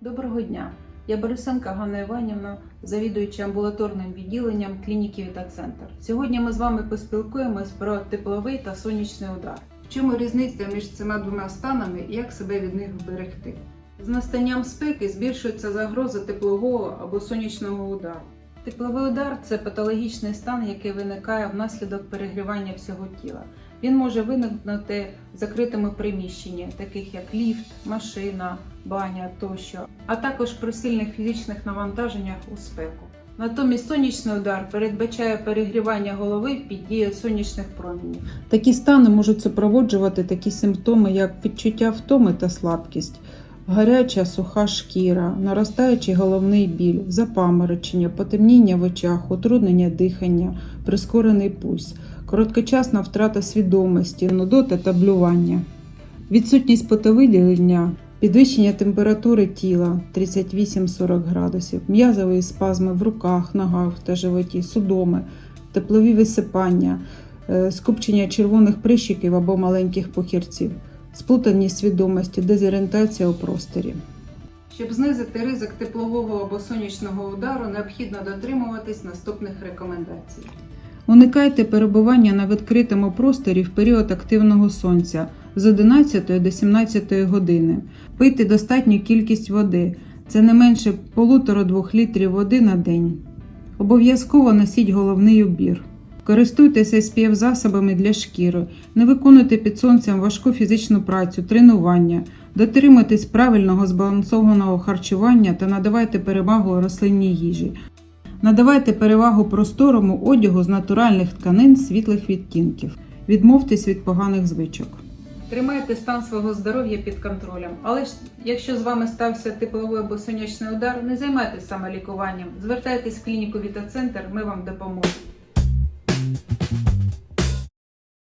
Доброго дня. Я Борисенка Ганна Іванівна, завідуюча амбулаторним відділенням клініки Вітацентр. Сьогодні ми з вами поспілкуємось про тепловий та сонячний удар. В чому різниця між цими двома станами і як себе від них вберегти? З настанням спеки збільшується загроза теплового або сонячного удару. Тепловий удар це патологічний стан, який виникає внаслідок перегрівання всього тіла. Він може виникнути в закритому приміщенні, таких як ліфт, машина, баня тощо, а також при сильних фізичних навантаженнях у спеку. Натомість сонячний удар передбачає перегрівання голови під дією сонячних промінів. Такі стани можуть супроводжувати такі симптоми, як відчуття втоми та слабкість, гаряча суха шкіра, наростаючий головний біль, запаморочення, потемніння в очах, утруднення дихання, прискорений пульс, короткочасна втрата свідомості, нудота та блювання, відсутність потовиділення, підвищення температури тіла 38-40 градусів, м'язові спазми в руках, ногах та животі, судоми, теплові висипання, е, скупчення червоних прищиків або маленьких похірців, сплутаність свідомості, дезорієнтація у просторі. Щоб знизити ризик теплового або сонячного удару, необхідно дотримуватись наступних рекомендацій. Уникайте перебування на відкритому просторі в період активного сонця з 11 до 17 години. Пийте достатню кількість води. Це не менше полутора-двох літрів води на день. Обов'язково носіть головний убір. Користуйтеся SPF засобами для шкіри. Не виконуйте під сонцем важку фізичну працю, тренування. Дотримуйтесь правильного збалансованого харчування та надавайте перевагу рослинній їжі. Надавайте перевагу просторому одягу з натуральних тканин світлих відтінків. Відмовтесь від поганих звичок. Тримайте стан свого здоров'я під контролем. Але ж якщо з вами стався тепловий або сонячний удар, не займайтеся самолікуванням. Звертайтесь в клініку Вітацентр, ми вам допоможемо.